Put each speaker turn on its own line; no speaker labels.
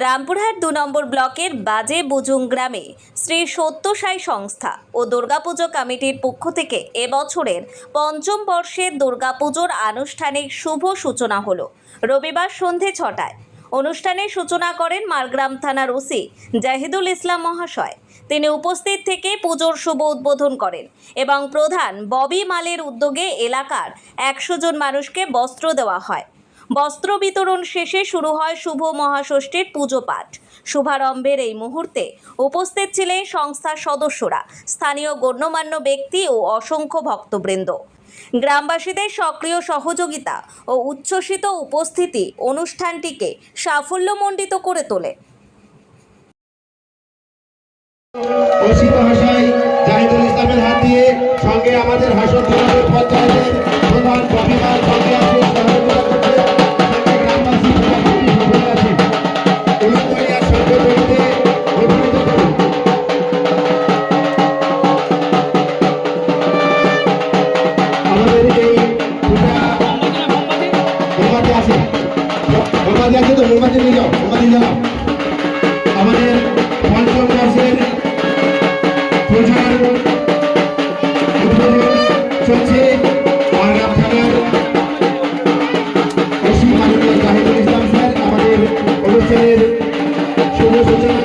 রামপুরহাট দু নম্বর ব্লকের বাজে বুজুং গ্রামে শ্রী সত্যসাই সংস্থা ও দুর্গাপুজো কমিটির পক্ষ থেকে এবছরের পঞ্চম বর্ষের দুর্গাপুজোর আনুষ্ঠানিক শুভ সূচনা হলো। রবিবার সন্ধে ছটায় অনুষ্ঠানের সূচনা করেন মারগ্রাম থানার ওসি জাহিদুল ইসলাম মহাশয়। তিনি উপস্থিত থেকে পুজোর শুভ উদ্বোধন করেন এবং প্রধান ববি মালের উদ্যোগে এলাকার একশো জন মানুষকে বস্ত্র দেওয়া হয়। বস্ত্র বিতরণ শেষে শুরু হয় শুভ মহাষষ্ঠীর পুজো পাঠ। শুভারম্ভের এই মুহূর্তে উপস্থিত ছিলেন সংস্থার সদস্যরা, স্থানীয় গণ্যমান্য ব্যক্তি ও অসংখ্য ভক্তবৃন্দ। গ্রামবাসীদের সক্রিয় সহযোগিতা ও উচ্ছ্বসিত উপস্থিতি অনুষ্ঠানটিকে সাফল্যমণ্ডিত করে তোলে।
হাত দিয়ে সঙ্গে আমাদের এই আছে মোমবাতি আছে তো মোমবাতি নিয়ে যাও মোমবাতি জ্বালাও আমাদের পঞ্চম বর্ষের প্রচার চলছে মারগাঁও ইসলাম স্যার আমাদের অনুষ্ঠানের শুভ সূচনা